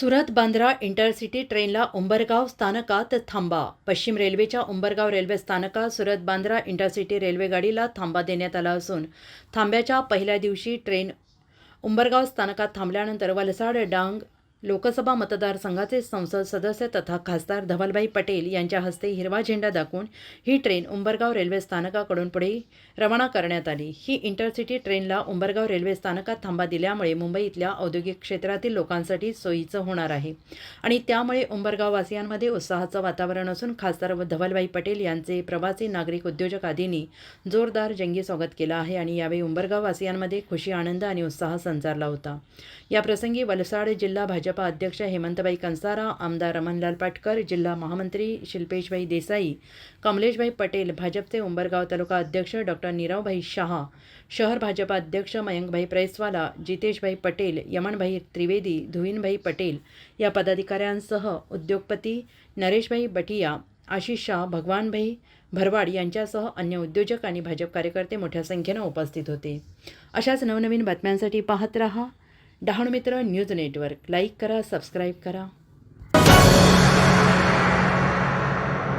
Surat Bandra intercity ट्रेनला उंबरगाव स्थानकात थांबा. पश्चिम रेल्वेच्या उंबरगाव रेल्वे स्थानकात सुरत बांद्रा इंटरसिटी रेल्वेगाडीला थांबा देण्यात आला असून थांब्याच्या पहिल्या दिवशी ट्रेन उंबरगाव स्थानकात थांबल्यानंतर वलसाड डांग लोकसभा मतदारसंघाचे संसद सदस्य तथा खासदार धवलभाई पटेल यांच्या हस्ते हिरवा झेंडा दाखवून ही ट्रेन उंबरगाव रेल्वे स्थानकाकडून पुढे रवाना करण्यात आली. ही इंटरसिटी ट्रेनला उंबरगाव रेल्वे स्थानकात थांबा दिल्यामुळे मुंबईतल्या औद्योगिक क्षेत्रातील लोकांसाठी सोयीचं होणार आहे आणि त्यामुळे उंबरगाव वासियांमध्ये उत्साहाचं वातावरण असून खासदार व धवलभाई पटेल यांचे प्रवासी नागरिक उद्योजक आदींनी जोरदार जंगी स्वागत केलं आहे आणि यावेळी उंबरगाव वासियांमध्ये खुशी आनंद आणि उत्साह संचारला होता. याप्रसंगी वलसाड जिल्हा भाजप भाजपा अध्यक्ष हेमंतबाई कंसारा आमदार रमणलाल पाटकर जिल्हा महामंत्री शिल्पेशभाई देसाई कमलेशभाई पटेल भाजपचे उंबरगाव तालुका अध्यक्ष डॉक्टर नीरवभाई शहा शहर भाजपा अध्यक्ष मयंकभाई प्रेसवाला जितेशभाई पटेल यमनभाई त्रिवेदी धुवीनभाई पटेल या पदाधिकाऱ्यांसह उद्योगपती नरेशभाई बटिया आशिष शाह भगवानभाई भरवाड यांच्यासह अन्य उद्योजक आणि भाजप कार्यकर्ते मोठ्या संख्येनं उपस्थित होते. अशाच नवनवीन बातम्यांसाठी पाहत रहा. Dahanu Mitra news network. Like करा सबस्क्राईब करा.